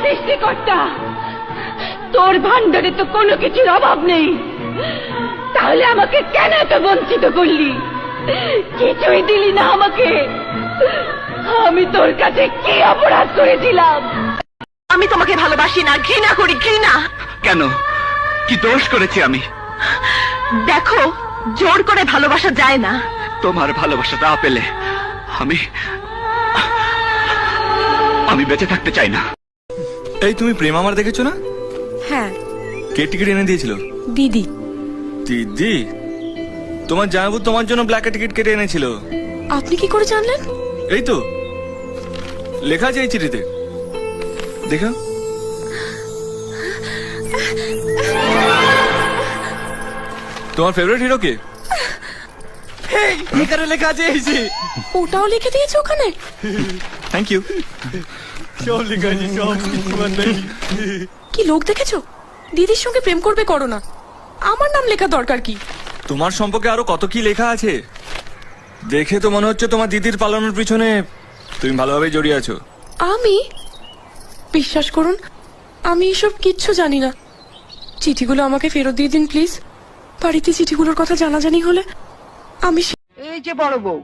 সৃষ্টিকর্তা তোর ভান্ডারে তো কোনো কিছুর অভাব নেই। তাহলে আমাকে কেন এত বঞ্চিত করলি? কিছুই দিলি না আমাকে। আমি তোর কাছে কি অপরাধ করেছিলাম? আমি তোমাকে ভালোবাসি না ঘৃণা করি ঘৃণা। কেন? কি দোষ করেছি আমি? দেখো জোর করে ভালোবাসা যায় না। তোমার ভালোবাসা না পেলে আমি আমি বেঁচে থাকতে চাই না। এই তুমি প্রেম আমার দেখেছ না? হ্যাঁ। কে টিকিট এনে দিয়েছিল? দিদি। দিদি? তোমার জামাবু তোমার জন্য ব্ল্যাকে টিকিট কেটে এনেছিল। আপনি কি করে জানলেন? এই তো। লেখা আছে এই চিঠিতে। দেখো। তোমার ফেভারিট হিরো কে? এখানে লেখা আছে এই যে। ওটাও লিখে দিয়েছে ওখানে? থ্যাংক ইউ কি লোক দেখেছ? দিদির সঙ্গে প্রেম করবে করো না। আমার নাম লেখা দরকার কি? তোমার সম্পর্কে আরও কত কি লেখা আছে? দেখে তো মনে হচ্ছে তোমার দিদির পালানোর পিছনে তুমি ভালোভাবে জড়িয়ে আছো। আমি? বিশ্বাস করুন আমি এসব কিচ্ছু জানি না। চিঠিগুলো আমাকে ফেরত দিয়ে দিন প্লিজ। বাড়িতে চিঠিগুলোর কথা জানাজানি হলে আমি সে- এই যে বড় বউ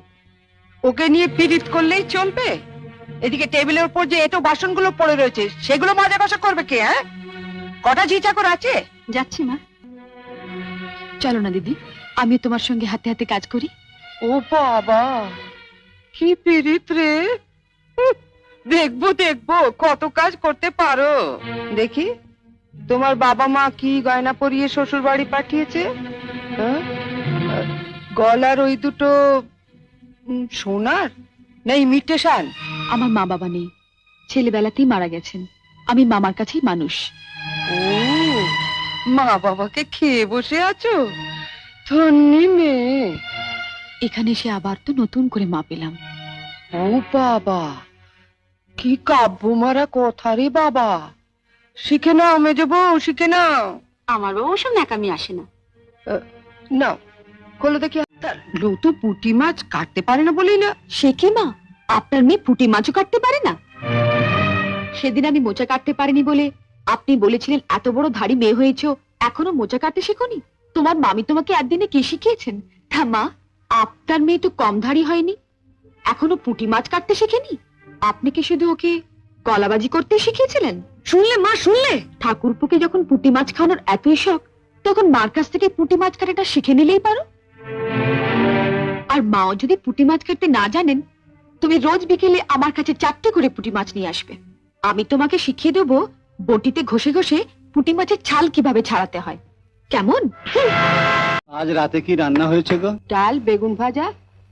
ওকে নিয়ে পিরিত করলেই চলবে? এদিকে টেবিলের উপর যে এটো বাসনগুলো পড়ে রয়েছে সেগুলো মাজা কষা করবে কে হ্যাঁ? কটা ঝি চাকর আছে? যাচ্ছি মা। চলো না দিদি আমি তোমার সঙ্গে হাতে হাতে কাজ করি। ও বাবা কি পিরিত রে। দেখব দেখব কত কাজ করতে পারো। দেখি তোমার বাবা মা কি গয়না পরিয়ে শ্বশুর বাড়ি পাঠিয়েছে? হ্যাঁ? গলার ওই দুটো সোনার? নেই মিটেশান আমার মা বাবা নেই। ছেলেবেলাতেই মারা গেছেন। আমি মামার কাছেই মানুষ। ও মা বাবাকে খেয়ে বসে আছো? ধন্যি মেয়ে। এখানে এসে আবার তো নতুন করে মা পেলাম। ও বাবা কি কাব্য মারা কথা রে বাবা। শিখে নাও মেজে বউ শিখে নাও। আমারও ওসব ন্যাকামি আসে না। না খোলো দেখি। লু তো পুঁটি মাছ কাটতে পারে না বলি না। সে কি মা? আপনার মেয়ে পুঁটি মাছও কাটতে পারে না? সেদিন আমি মোচা কাটতে পারিনি বলে আপনি বলেছিলেন এত বড় ধাড়ি মেয়ে হয়েছো এখনও মোচা কাটতে শেখনি? তোমার মামি তোমাকে একদিনে কি শিখিয়েছেন? তা মা আপনার মেয়ে তো কম ধাড়ি হয়নি। এখনও পুঁটি মাছ কাটতে শেখেনি? আপনি কি শুধু ওকে কলাবাজি করতে শিখিয়েছিলেন? শুনলে মা শুনলে? ঠাকুরপুকে যখন পুঁটি মাছ খাওয়ানোর এতই শখ তখন মার কাছ থেকে পুঁটি মাছ কাটাটা শিখে নিলেই পারো। আর মাও যদি পুঁটি মাছ কাটতে না জানেন তুমি রোজ বিকেলে আমার কাছে চারটে করে পুঁটি মাছ নিয়ে আসবে। আমি তোমাকে শিখিয়ে দেবো বটিতে ঘষে ঘষে পুঁটি মাছের ছাল কীভাবে ছাড়াতে হয়। কেমন? আজ রাতে কি রান্না হয়েছে গো? ডাল বেগুন ভাজা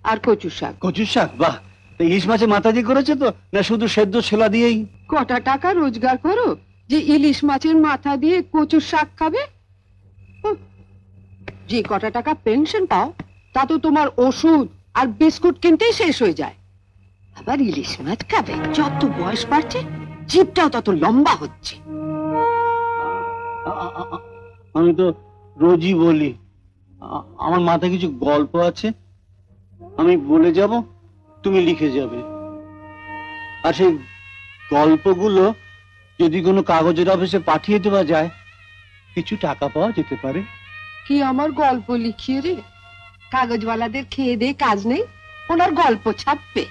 আর কচু শাক। কচু শাক? বাহ! ইলিশ মাছে মাথা দিয়ে করেছে তো? না শুধু সেদ্ধ ছোলা দিয়েই? কটা টাকা রোজগার করো যে ইলিশ মাছের মাথা দিয়ে কচু শাক খাবে? যে কটা টাকা পেনশন পাও তা তো তোমার ওষুধ আর বিস্কুট কিনতেই শেষ হয়ে যায়। আবার ইলিশ মাছ খাবে? যত বয়স বাড়ছে জিভটাও তত লম্বা হচ্ছে। আমি তো রোজই বলি আমার মাথায় কিছু গল্প আছে আমি বলে যাব তুমি লিখে যাবে। আর সেই গল্পগুলো যদি কোনো কাগজের অফিসে পাঠিয়ে দেওয়া যায় কিছু টাকা পাওয়া যেতে পারে। কি আমার গল্প লিখিয়ে রে? কাগজওয়ালাদের খেয়ে দে কাজ নেই ওনার গল্প ছাপবে।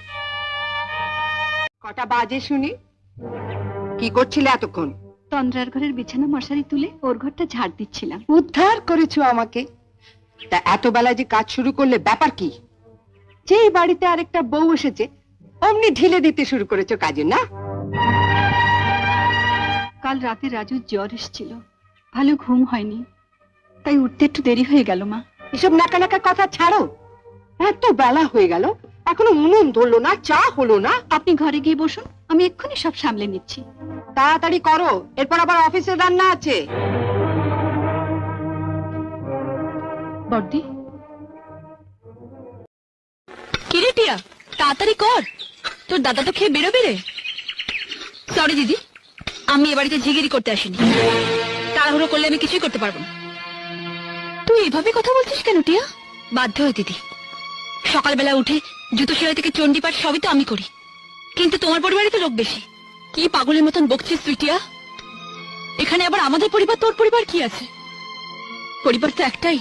কটা বাজে শুনি? কি করছিলে এতক্ষণ? তন্দ্রার ঘরের বিছানা মশারি তুলে ওর ঘরটা ঝাড় দিচ্ছিলাম। উদ্ধার করেছ আমাকে। তা এত বেলায় যে কাজ শুরু করলে ব্যাপার কি? যেই বাড়িতে আরেকটা বউ এসেছে অমনি ঢিলে দিতে শুরু করেছ কাজে না? কাল রাতে রাজুর জ্বর এসেছিল। ভালো ঘুম হয়নি। তাই উঠতে একটু দেরি হয়ে গেল মা। এসব নাকা নাকা কথা ছাড়ো। এত বেলা হয়ে গেল এখনও উনুন ধরলো না চা হলো না। আপনি ঘরে গিয়ে বসুন আমি এক্ষুনি সব সামলে নিচ্ছি। তাড়াতাড়ি করো এরপর আবার অফিসের রান্না আছে। বর্দি। কিরে টিয়া তাড়াতাড়ি কর। তোর দাদা তো খেয়ে বেরোবে রে। সরি দিদি আমি এ বাড়িতে জিগিরি করতে আসিনি। তাড়াহুড়ো করলে আমি কিছুই করতে পারব না। তুই এভাবে কথা বলছিস কেন টিয়া? বাধ্য হয়ে দিদি। সকালবেলা উঠে জুতো সেলাই থেকে চণ্ডীপাঠ সবই তো আমি করি। কিন্তু তোমার পরিবারে তো লোক বেশি। কি পাগলের মতন বকছিস সুইটিয়া এখানে আবার আমাদের পরিবার, তোর পরিবার কি আছে? পরিবার তো একটাই।